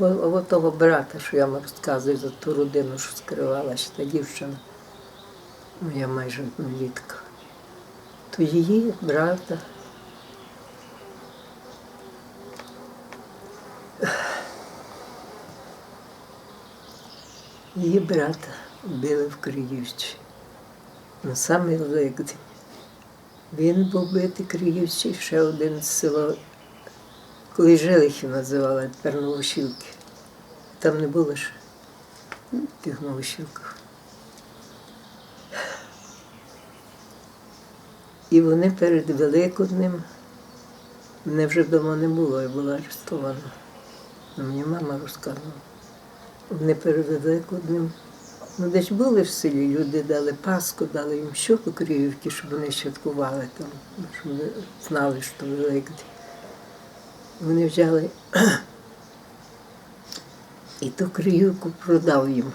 О- того брата, що я вам розказую за ту родину, що скривалася, та дівчина, моя майже однолітка. То її брата. Її брата били в Криївці на самий Великдень. Він був битий Криївці, ще один з село, коли Жилихів називали, а тепер Новошілки. Там не було ще тих новошілків. І вони перед Великоднем, мене вже вдома не було, я була арештована. Ну, Мені мама розказувала. Вони перед Великоднем, ну десь були в селі, люди дали Пасху, дали їм що по Криївці, щоб вони святкували там, щоб знали, що Великдень. Вони взяли і ту Криївку продав їм,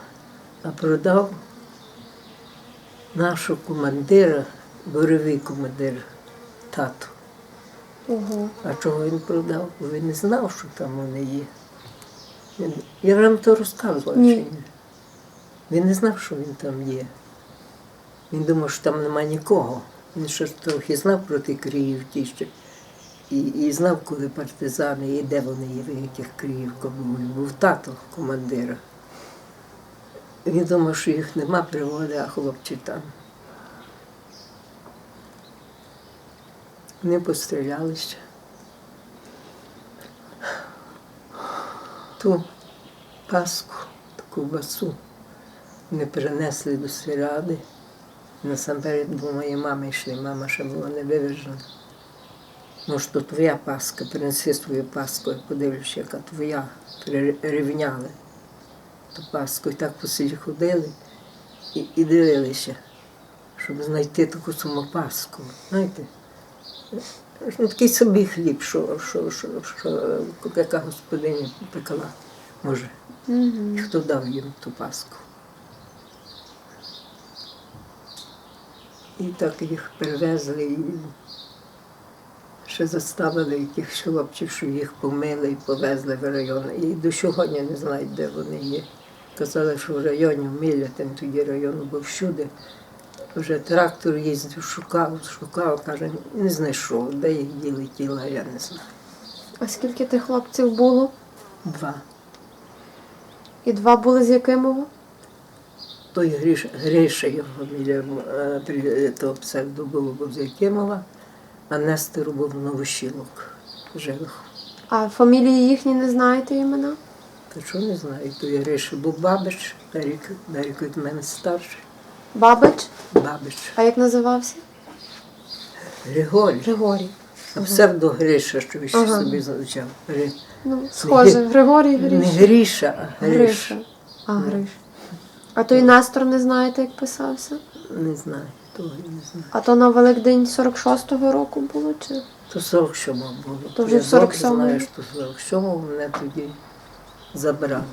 а продав нашого командира, бойовий командир, тату. Ого. А чого він продав? Бо він не знав, що там вони є. Він- Я вам то розказувала Ні. чи ні? Він не знав, що він там є. Він думав, що там нема нікого. Він ще трохи знав про ті Криївки ще. І, і знав, коли партизани і де вони є, в яких був. Він був тато командира. Він думав, що їх нема приводи, а хлопці там. Не пострілялися. Ту паску, таку басу не принесли до сільради. Насамперед до моєї мами йшли, мама ще була не вивержена. Ну, що твоя паска, принеси свою паску, я подивлюся, яка твоя. Перерівняли ту паску. І так по селі ходили і, і дивилися, щоб знайти таку саму паску. Знаєте? Ну, такий собі хліб, що, що, що, що яка господиня пекла, може. І хто дав їм ту паску. І так їх привезли і ще заставили якихось хлопців, що їх помили і повезли в район. І до сьогодні не знають, де вони є. Казали, що в районі в Мілля, там тоді район був всюди. Вже трактор їздив, шукав, шукав, каже, не знайшов, де їх діли тіла, я не знаю. А скільки тих хлопців було? Два. І два були з Якимова? Той Гриш, Гриша його фамілія, е, того псевдо було був з Якимова, а Нестеру був Новощілок. Жилих. А фамілії їхні не знаєте імена? Та що не знаю, той Гриша був Бабич, на рік, на рік від мене старший. Бабич? Бабич. А як називався? Григорій. Григорій. А псевдо Гриша, що він ще Ага. собі звучав. Гри- Ну, схоже, Григорій Не. Гріша, а Гриша. Гриша. А, Гриша. А той Нестор не знаєте, як писався? Не знаю, того не знаю. А то на Великдень 46-го року було чи? То 47 було. То вже Я в 47-му. добре знаю, що 47 мене тоді забрали.